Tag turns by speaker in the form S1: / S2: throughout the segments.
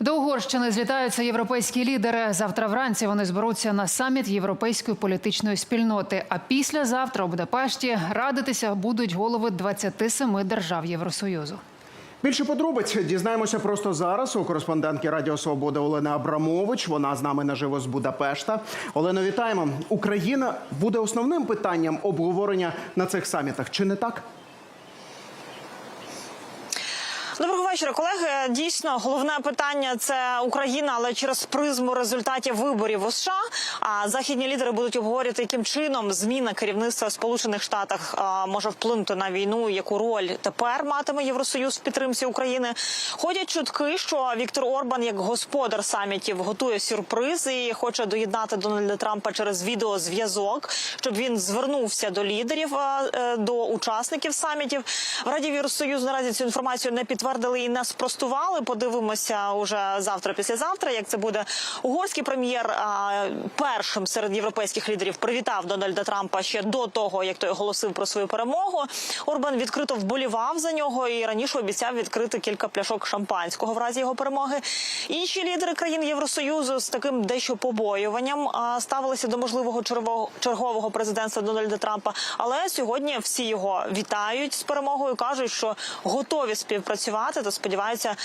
S1: До Угорщини злітаються європейські лідери. Завтра вранці вони зберуться на саміт європейської політичної спільноти. А післязавтра у Будапешті радитися будуть голови 27 держав Євросоюзу.
S2: Більше подробиць дізнаємося просто зараз у кореспондентки Радіо Свобода Олени Абрамович. Вона з нами наживо з Будапешта. Олено, вітаємо. Україна буде основним питанням обговорення на цих самітах. Чи не так?
S3: Доброго вечора, колеги. Дійсно, головне питання це Україна, але через призму результатів виборів у США. А західні лідери будуть обговорювати, яким чином зміна керівництва в Сполучених Штатах може вплинути на війну, яку роль тепер матиме Євросоюз в підтримці України. Ходять чутки, що Віктор Орбан, як господар самітів, готує сюрприз і хоче доєднати Дональда Трампа через відеозв'язок, щоб він звернувся до лідерів, е, до учасників самітів. В Раді Євросоюзу наразі цю інформацію не підтвердили і не спростували. Подивимося уже завтра, післязавтра. Як це буде угорський прем'єр першим серед європейських лідерів привітав Дональда Трампа ще до того, як той оголосив про свою перемогу. Орбан відкрито вболівав за нього і раніше обіцяв відкрити кілька пляшок шампанського в разі його перемоги. Інші лідери країн Євросоюзу з таким дещо побоюванням ставилися до можливого чергового президентства Дональда Трампа. Але сьогодні всі його вітають з перемогою, кажуть, що готові співпрацювати та сподіваються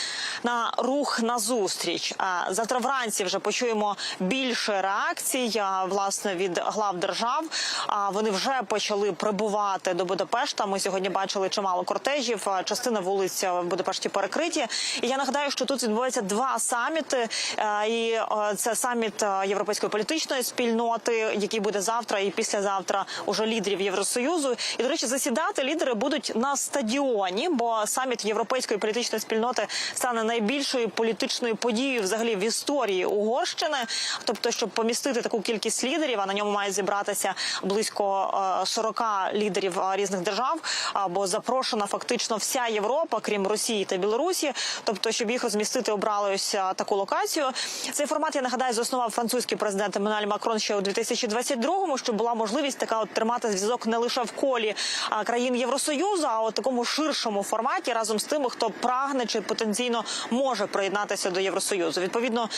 S3: на рух на зустріч. А завтра вранці вже почуємо більше реакцій власне від глав держав. А вони вже почали прибувати до Будапешта. Ми сьогодні бачили чимало кортежів. Частина вулиць в Будапешті перекриті. І я нагадаю, що тут відбуваються два саміти. І це саміт європейської політичної спільноти, який буде завтра і післязавтра уже лідерів Євросоюзу. І до речі, засідати лідери будуть на стадіоні, бо саміт європейської політичної спільноти стане найбільшою політичною подією взагалі в історії Угорщини. Тобто, щоб помістити таку кількість лідерів, а на ньому має зібратися близько е, 40 лідерів е, різних держав. Або запрошена фактично вся Європа, крім Росії та Білорусі. Тобто, щоб їх розмістити, обрали ось е, таку локацію. Цей формат я нагадаю заснував французький президент Еммануель Макрон ще у 2022-му, щоб була можливість така от тримати зв'язок не лише в колі країн Євросоюзу, а у такому ширшому форматі разом з тими, хто прагне чи потенційно може приєднатися до Євросоюзу. Відповідно,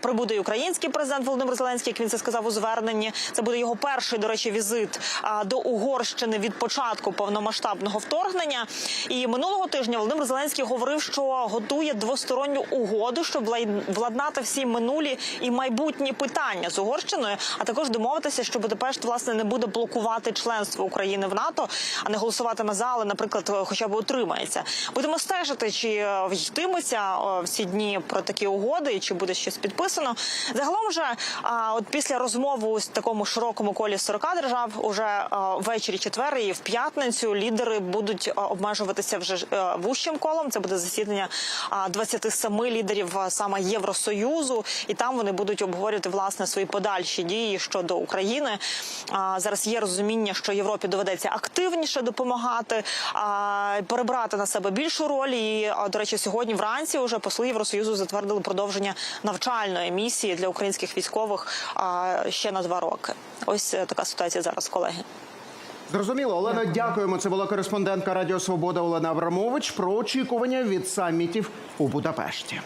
S3: прибуде і український президент Володимир Зеленський, як він це сказав у зверненні. Це буде його перший, до речі, візит до Угорщини від початку повномасштабного вторгнення. І минулого тижня Володимир Зеленський говорив, що готує двосторонню угоду, щоб владнати всі минулі і майбутні питання з Угорщиною, а також домовитися, що Будапешт власне не буде блокувати членство України в НАТО, а не голосуватиме за, але, наприклад, хоча б утримається. Будемо стежити, чи е, йтиметься е, всі дні про такі угоди, і чи буде щось підписано. Загалом же, от після розмови у такому широкому колі 40 держав, уже е, ввечері четвер і в п'ятницю лідери будуть обмежуватися вже вущим колом. Це буде засідання а, 27 лідерів саме Євросоюзу, і там вони будуть обговорювати власне свої подальші дії щодо України. Зараз є розуміння, що Європі доведеться активніше допомагати, перебрати на себе більшу роль. І до речі, сьогодні вранці вже посли Євросоюзу затвердили продовження навчальної місії для українських військових ще на два роки. Ось е, така ситуація зараз, колеги.
S2: Зрозуміло, Олена, дякуємо. Це була кореспондентка Радіо Свобода Олена Абрамович про очікування від самітів у Будапешті.